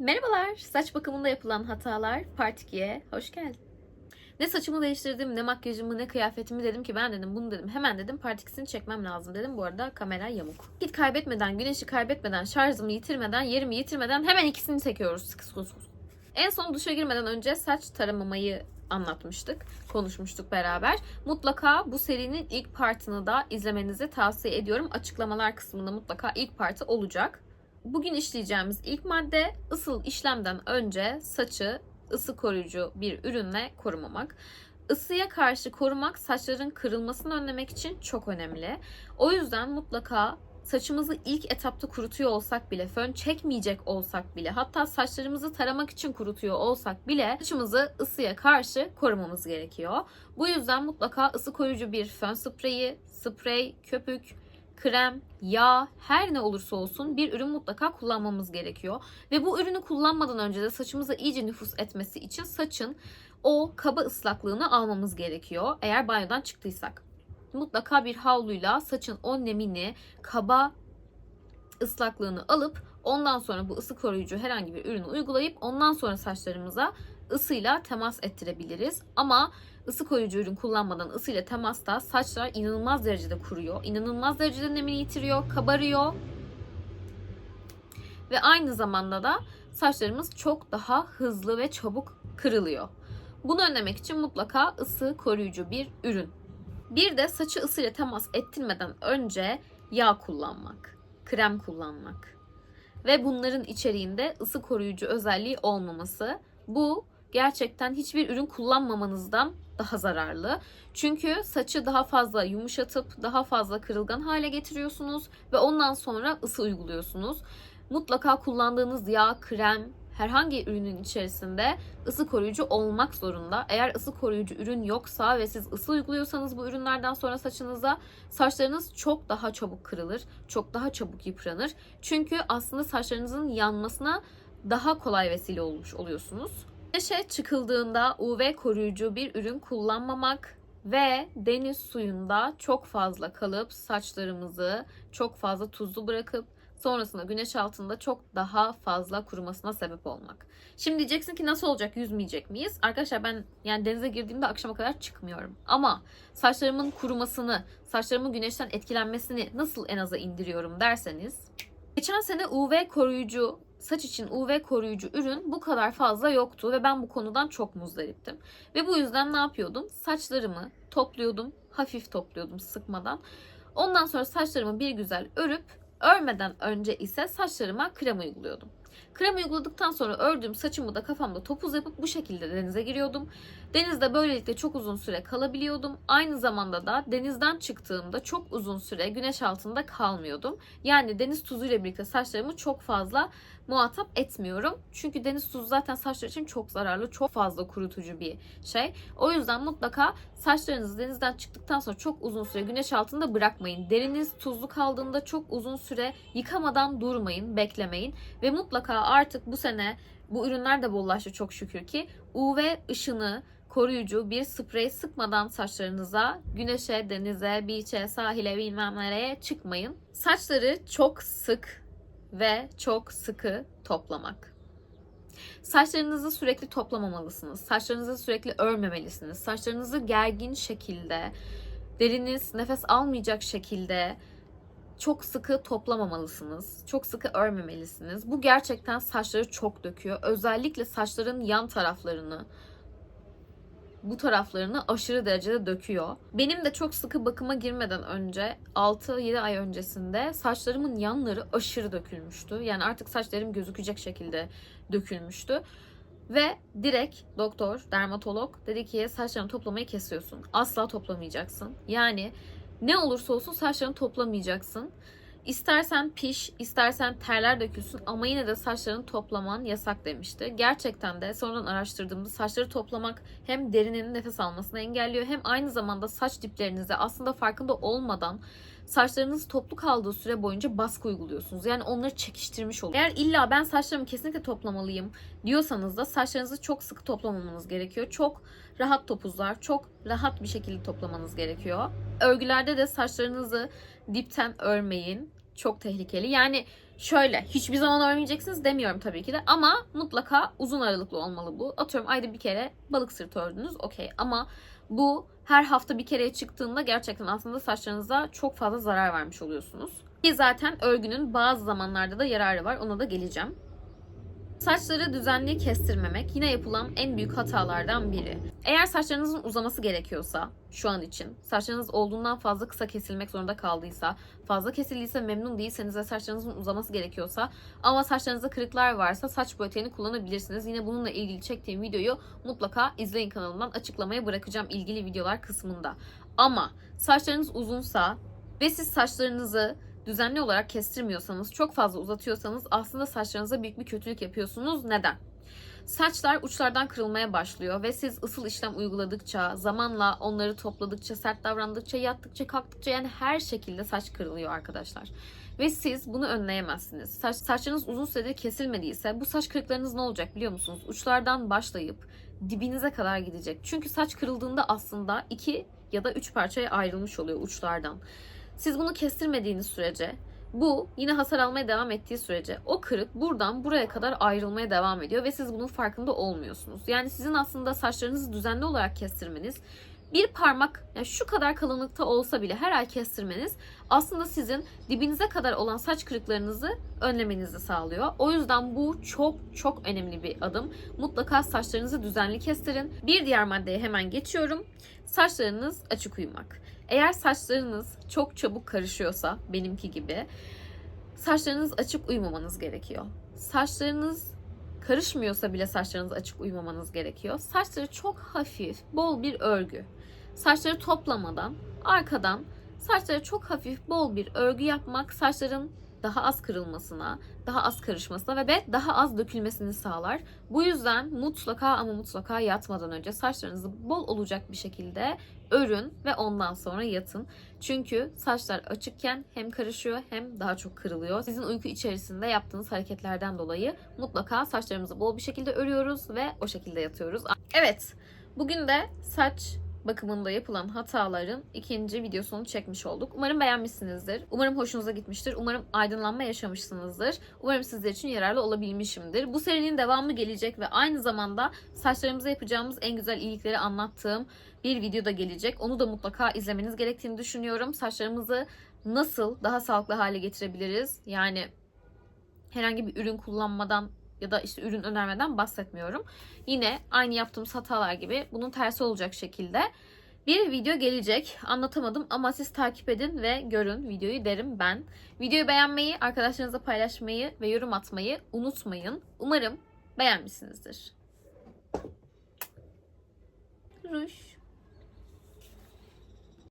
Merhabalar, saç bakımında yapılan hatalar Part 2'ye hoş geldin. Ne saçımı değiştirdim, ne makyajımı, ne kıyafetimi dedim ki ben dedim bunu dedim. Hemen dedim Part 2'sini çekmem lazım dedim. Bu arada kamera yamuk. Hiç kaybetmeden, güneşi kaybetmeden, şarjımı yitirmeden, yerimi yitirmeden hemen ikisini çekiyoruz. En son duşa girmeden önce saç taramamayı anlatmıştık, konuşmuştuk beraber. Mutlaka bu serinin ilk partını da izlemenizi tavsiye ediyorum. Açıklamalar kısmında mutlaka ilk partı olacak. Bugün işleyeceğimiz ilk madde ısıl işlemden önce saçı ısı koruyucu bir ürünle korumamak. Isıya karşı korumak saçların kırılmasını önlemek için çok önemli. O yüzden mutlaka saçımızı ilk etapta kurutuyor olsak bile, fön çekmeyecek olsak bile, hatta saçlarımızı taramak için kurutuyor olsak bile saçımızı ısıya karşı korumamız gerekiyor. Bu yüzden mutlaka ısı koruyucu bir fön spreyi, sprey, köpük, krem, yağ her ne olursa olsun bir ürün mutlaka kullanmamız gerekiyor. Ve bu ürünü kullanmadan önce de saçımıza iyice nüfus etmesi için saçın o kaba ıslaklığını almamız gerekiyor eğer banyodan çıktıysak. Mutlaka bir havluyla saçın o nemini, kaba ıslaklığını alıp ondan sonra bu ısı koruyucu herhangi bir ürünü uygulayıp ondan sonra saçlarımıza ısıyla temas ettirebiliriz. Ama ısı koruyucu ürün kullanmadan ısıyla temasta saçlar inanılmaz derecede kuruyor. inanılmaz derecede nemini yitiriyor, kabarıyor. Ve aynı zamanda da saçlarımız çok daha hızlı ve çabuk kırılıyor. Bunu önlemek için mutlaka ısı koruyucu bir ürün. Bir de saçı ısıyla temas ettirmeden önce yağ kullanmak, krem kullanmak ve bunların içeriğinde ısı koruyucu özelliği olmaması. Bu gerçekten hiçbir ürün kullanmamanızdan daha zararlı. Çünkü saçı daha fazla yumuşatıp daha fazla kırılgan hale getiriyorsunuz ve ondan sonra ısı uyguluyorsunuz. Mutlaka kullandığınız yağ, krem, herhangi ürünün içerisinde ısı koruyucu olmak zorunda. Eğer ısı koruyucu ürün yoksa ve siz ısı uyguluyorsanız bu ürünlerden sonra saçınıza saçlarınız çok daha çabuk kırılır, çok daha çabuk yıpranır. Çünkü aslında saçlarınızın yanmasına daha kolay vesile olmuş oluyorsunuz. Güneşe çıkıldığında UV koruyucu bir ürün kullanmamak ve deniz suyunda çok fazla kalıp saçlarımızı çok fazla tuzlu bırakıp sonrasında güneş altında çok daha fazla kurumasına sebep olmak. Şimdi diyeceksin ki nasıl olacak yüzmeyecek miyiz? Arkadaşlar ben yani denize girdiğimde akşama kadar çıkmıyorum. Ama saçlarımın kurumasını, saçlarımın güneşten etkilenmesini nasıl en aza indiriyorum derseniz. Geçen sene UV koruyucu saç için UV koruyucu ürün bu kadar fazla yoktu ve ben bu konudan çok muzdariptim. Ve bu yüzden ne yapıyordum? Saçlarımı topluyordum, hafif topluyordum sıkmadan. Ondan sonra saçlarımı bir güzel örüp örmeden önce ise saçlarıma krem uyguluyordum. Krem uyguladıktan sonra ördüğüm saçımı da kafamda topuz yapıp bu şekilde denize giriyordum. Denizde böylelikle çok uzun süre kalabiliyordum. Aynı zamanda da denizden çıktığımda çok uzun süre güneş altında kalmıyordum. Yani deniz tuzuyla birlikte saçlarımı çok fazla muhatap etmiyorum. Çünkü deniz tuzu zaten saçlar için çok zararlı, çok fazla kurutucu bir şey. O yüzden mutlaka saçlarınızı denizden çıktıktan sonra çok uzun süre güneş altında bırakmayın. Deriniz tuzlu kaldığında çok uzun süre yıkamadan durmayın, beklemeyin. Ve mutlaka artık bu sene bu ürünler de bollaştı çok şükür ki UV ışını koruyucu bir sprey sıkmadan saçlarınıza güneşe, denize, beach'e, sahile bilmem nereye çıkmayın. Saçları çok sık ve çok sıkı toplamak. Saçlarınızı sürekli toplamamalısınız. Saçlarınızı sürekli örmemelisiniz. Saçlarınızı gergin şekilde, deriniz nefes almayacak şekilde çok sıkı toplamamalısınız. Çok sıkı örmemelisiniz. Bu gerçekten saçları çok döküyor. Özellikle saçların yan taraflarını, bu taraflarını aşırı derecede döküyor. Benim de çok sıkı bakıma girmeden önce 6-7 ay öncesinde saçlarımın yanları aşırı dökülmüştü. Yani artık saçlarım gözükecek şekilde dökülmüştü. Ve direkt doktor, dermatolog dedi ki saçlarını toplamayı kesiyorsun. Asla toplamayacaksın. Yani ne olursa olsun saçlarını toplamayacaksın. İstersen piş, istersen terler dökülsün ama yine de saçlarını toplaman yasak demişti. Gerçekten de sonradan araştırdığımda saçları toplamak hem derinin nefes almasını engelliyor hem aynı zamanda saç diplerinize aslında farkında olmadan saçlarınız toplu kaldığı süre boyunca baskı uyguluyorsunuz. Yani onları çekiştirmiş oluyor. Eğer illa ben saçlarımı kesinlikle toplamalıyım diyorsanız da saçlarınızı çok sıkı toplamamanız gerekiyor. Çok rahat topuzlar, çok rahat bir şekilde toplamanız gerekiyor. Örgülerde de saçlarınızı dipten örmeyin. Çok tehlikeli. Yani Şöyle hiçbir zaman örmeyeceksiniz demiyorum tabii ki de ama mutlaka uzun aralıklı olmalı bu. Atıyorum ayda bir kere balık sırtı ördünüz okey ama bu her hafta bir kereye çıktığında gerçekten aslında saçlarınıza çok fazla zarar vermiş oluyorsunuz. Ki zaten örgünün bazı zamanlarda da yararı var ona da geleceğim. Saçları düzenli kestirmemek yine yapılan en büyük hatalardan biri. Eğer saçlarınızın uzaması gerekiyorsa şu an için, saçlarınız olduğundan fazla kısa kesilmek zorunda kaldıysa, fazla kesildiyse memnun değilseniz ve saçlarınızın uzaması gerekiyorsa ama saçlarınızda kırıklar varsa saç proteyini kullanabilirsiniz. Yine bununla ilgili çektiğim videoyu mutlaka izleyin kanalımdan açıklamaya bırakacağım ilgili videolar kısmında. Ama saçlarınız uzunsa ve siz saçlarınızı düzenli olarak kestirmiyorsanız, çok fazla uzatıyorsanız aslında saçlarınıza büyük bir kötülük yapıyorsunuz. Neden? Saçlar uçlardan kırılmaya başlıyor ve siz ısıl işlem uyguladıkça, zamanla onları topladıkça, sert davrandıkça, yattıkça, kalktıkça yani her şekilde saç kırılıyor arkadaşlar. Ve siz bunu önleyemezsiniz. Saç, saçlarınız uzun süredir kesilmediyse bu saç kırıklarınız ne olacak biliyor musunuz? Uçlardan başlayıp dibinize kadar gidecek. Çünkü saç kırıldığında aslında iki ya da üç parçaya ayrılmış oluyor uçlardan. Siz bunu kestirmediğiniz sürece bu yine hasar almaya devam ettiği sürece o kırık buradan buraya kadar ayrılmaya devam ediyor ve siz bunun farkında olmuyorsunuz. Yani sizin aslında saçlarınızı düzenli olarak kestirmeniz bir parmak yani şu kadar kalınlıkta olsa bile her ay kestirmeniz aslında sizin dibinize kadar olan saç kırıklarınızı önlemenizi sağlıyor. O yüzden bu çok çok önemli bir adım. Mutlaka saçlarınızı düzenli kestirin. Bir diğer maddeye hemen geçiyorum. Saçlarınız açık uyumak. Eğer saçlarınız çok çabuk karışıyorsa benimki gibi saçlarınız açık uyumamanız gerekiyor. Saçlarınız karışmıyorsa bile saçlarınız açık uyumamanız gerekiyor. Saçları çok hafif, bol bir örgü. Saçları toplamadan arkadan saçlara çok hafif, bol bir örgü yapmak saçların daha az kırılmasına, daha az karışmasına ve daha az dökülmesini sağlar. Bu yüzden mutlaka ama mutlaka yatmadan önce saçlarınızı bol olacak bir şekilde örün ve ondan sonra yatın. Çünkü saçlar açıkken hem karışıyor hem daha çok kırılıyor. Sizin uyku içerisinde yaptığınız hareketlerden dolayı mutlaka saçlarımızı bol bir şekilde örüyoruz ve o şekilde yatıyoruz. Evet, bugün de saç bakımında yapılan hataların ikinci videosunu çekmiş olduk. Umarım beğenmişsinizdir. Umarım hoşunuza gitmiştir. Umarım aydınlanma yaşamışsınızdır. Umarım sizler için yararlı olabilmişimdir. Bu serinin devamı gelecek ve aynı zamanda saçlarımıza yapacağımız en güzel iyilikleri anlattığım bir video da gelecek. Onu da mutlaka izlemeniz gerektiğini düşünüyorum. Saçlarımızı nasıl daha sağlıklı hale getirebiliriz? Yani herhangi bir ürün kullanmadan ya da işte ürün önermeden bahsetmiyorum. Yine aynı yaptığımız hatalar gibi bunun tersi olacak şekilde bir video gelecek. Anlatamadım ama siz takip edin ve görün videoyu derim ben. Videoyu beğenmeyi, arkadaşlarınızla paylaşmayı ve yorum atmayı unutmayın. Umarım beğenmişsinizdir. Ruş.